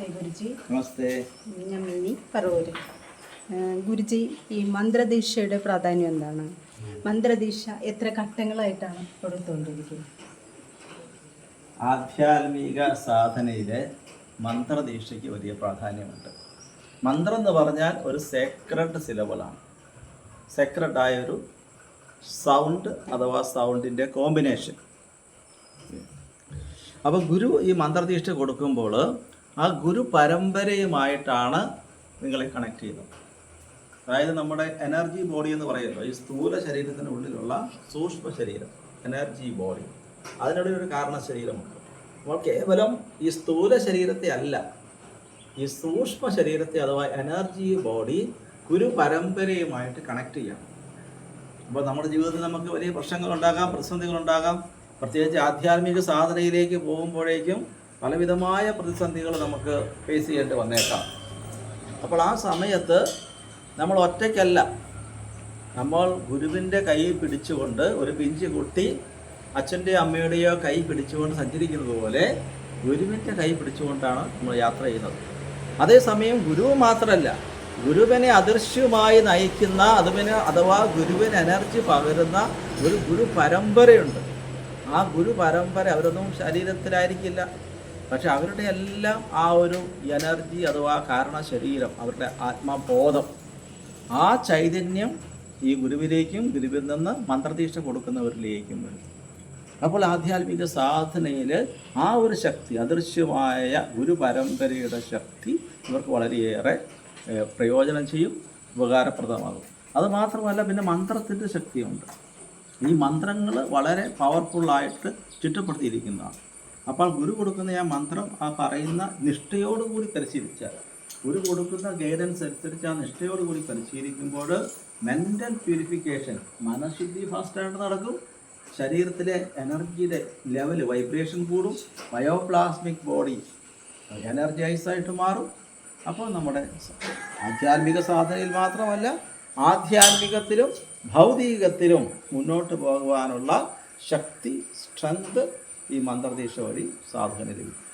നമസ്തേ ഗുരുജി. നമസ്തേ. ഞാൻ മിനി പറവൂര്. ഗുരുജി ഈ മന്ത്രദീക്ഷയുടെ പ്രാധാന്യം എന്താണ്? മന്ത്രദീക്ഷ എത്ര ഘട്ടങ്ങളായിട്ടാണ് കൊടുത്തുകൊണ്ടിരിക്കുന്നത് ആധ്യാത്മിക സാധനയിലെ മന്ത്രദീക്ഷയ്ക്ക് വലിയ പ്രാധാന്യമുണ്ട്. മന്ത്രം എന്ന് പറഞ്ഞാൽ ഒരു സേക്രഡ് സിലബിളാണ് സെക്രഡായ ഒരു സൗണ്ട് അഥവാ സൗണ്ടിന്റെ കോമ്പിനേഷൻ അപ്പോൾ ഗുരു ഈ മന്ത്രദീക്ഷ കൊടുക്കുമ്പോൾ ആ ഗുരു പരമ്പരയുമായിട്ടാണ് നിങ്ങളെ കണക്ട് ചെയ്യുന്നത്. അതായത് നമ്മുടെ എനർജി ബോഡി എന്ന് പറയുമല്ലോ ഈ സ്ഥൂല ശരീരത്തിന്റെ ഉള്ളിലുള്ള സൂക്ഷ്മ ശരീരം എനർജി ബോഡി അതിനിടയിൽ ഒരു കാരണ ശരീരമുണ്ട്. അപ്പോൾ കേവലം ഈ സ്ഥൂല ശരീരത്തെ അല്ല ഈ സൂക്ഷ്മ ശരീരത്തെ അഥവാ എനർജി ബോഡി ഗുരു പരമ്പരയുമായിട്ട് കണക്ട് ചെയ്യണം. അപ്പോൾ നമ്മുടെ ജീവിതത്തിൽ നമുക്ക് വലിയ പ്രശ്നങ്ങളുണ്ടാകാം പ്രതിസന്ധികളുണ്ടാകാം. പ്രത്യേകിച്ച് ആധ്യാത്മിക സാധനയിലേക്ക് പോകുമ്പോഴേക്കും പലവിധമായ പ്രതിസന്ധികൾ നമുക്ക് ഫേസ് ചെയ്യേണ്ടി വന്നേക്കാം. അപ്പോൾ ആ സമയത്ത് നമ്മൾ ഒറ്റയ്ക്കല്ല. നമ്മൾ ഗുരുവിന്റെ കൈ പിടിച്ചുകൊണ്ട് ഒരു പിഞ്ചു കുട്ടി അച്ഛന്റെയോ അമ്മയുടെയോ കൈ പിടിച്ചുകൊണ്ട് സഞ്ചരിക്കുന്നത് പോലെ ഗുരുവിന്റെ കൈ പിടിച്ചുകൊണ്ടാണ് നമ്മൾ യാത്ര ചെയ്യുന്നത്. അതേസമയം ഗുരു മാത്രമല്ല ഗുരുവിനെ അദൃശ്യമായി നയിക്കുന്ന അതുവിന് അഥവാ ഗുരുവിന് എനർജി പകരുന്ന ഒരു ഗുരു പരമ്പരയുണ്ട് ആ ഗുരു പരമ്പര അവരൊന്നും ശരീരത്തിലായിരിക്കില്ല. പക്ഷെ അവരുടെ എല്ലാം ആ ഒരു എനർജി അഥവാ കാരണ ശരീരം അവരുടെ ആത്മബോധം ആ ചൈതന്യം ഈ ഗുരുവിലേക്കും ഗുരുവിൽ നിന്ന് മന്ത്രദീക്ഷ കൊടുക്കുന്നവരിലേക്കും വരും. അപ്പോൾ ആധ്യാത്മിക സാധനയിൽ ആ ഒരു ശക്തി അദൃശ്യമായ ഗുരു പരമ്പരയുടെ ശക്തി ഇവർക്ക് വളരെയേറെ പ്രയോജനം ചെയ്യും ഉപകാരപ്രദമാകും. അതുമാത്രമല്ല പിന്നെ മന്ത്രത്തിന്റെ ശക്തിയുണ്ട്. ഈ മന്ത്രങ്ങൾ വളരെ പവർഫുള്ളായിട്ട് ചുറ്റപ്പെടുത്തിയിരിക്കുന്നതാണ്. അപ്പോൾ ഗുരു കൊടുക്കുന്ന ആ മന്ത്രം ആ പറയുന്ന നിഷ്ഠയോടുകൂടി പരിശീലിച്ചാൽ ഗുരു കൊടുക്കുന്ന ഗൈഡൻസ് അനുസരിച്ച് ആ നിഷ്ഠയോടുകൂടി പരിശീലിക്കുമ്പോൾ മെന്റൽ പ്യൂരിഫിക്കേഷൻ മനഃശുദ്ധി ഫാസ്റ്റായിട്ട് നടക്കും. ശരീരത്തിലെ എനർജിയുടെ ലെവൽ വൈബ്രേഷൻ കൂടും. ബയോപ്ലാസ്മിക് ബോഡി എനർജൈസ് ആയിട്ട് മാറും. അപ്പോൾ നമ്മുടെ ആധ്യാത്മിക സാധനയിൽ മാത്രമല്ല ആധ്യാത്മികത്തിലും ഭൗതികത്തിലും മുന്നോട്ട് പോകുവാനുള്ള ശക്തി സ്ട്രെങ്ത് ഈ മന്ത്രദീക്ഷ വഴി സാധകന് ലഭിക്കും.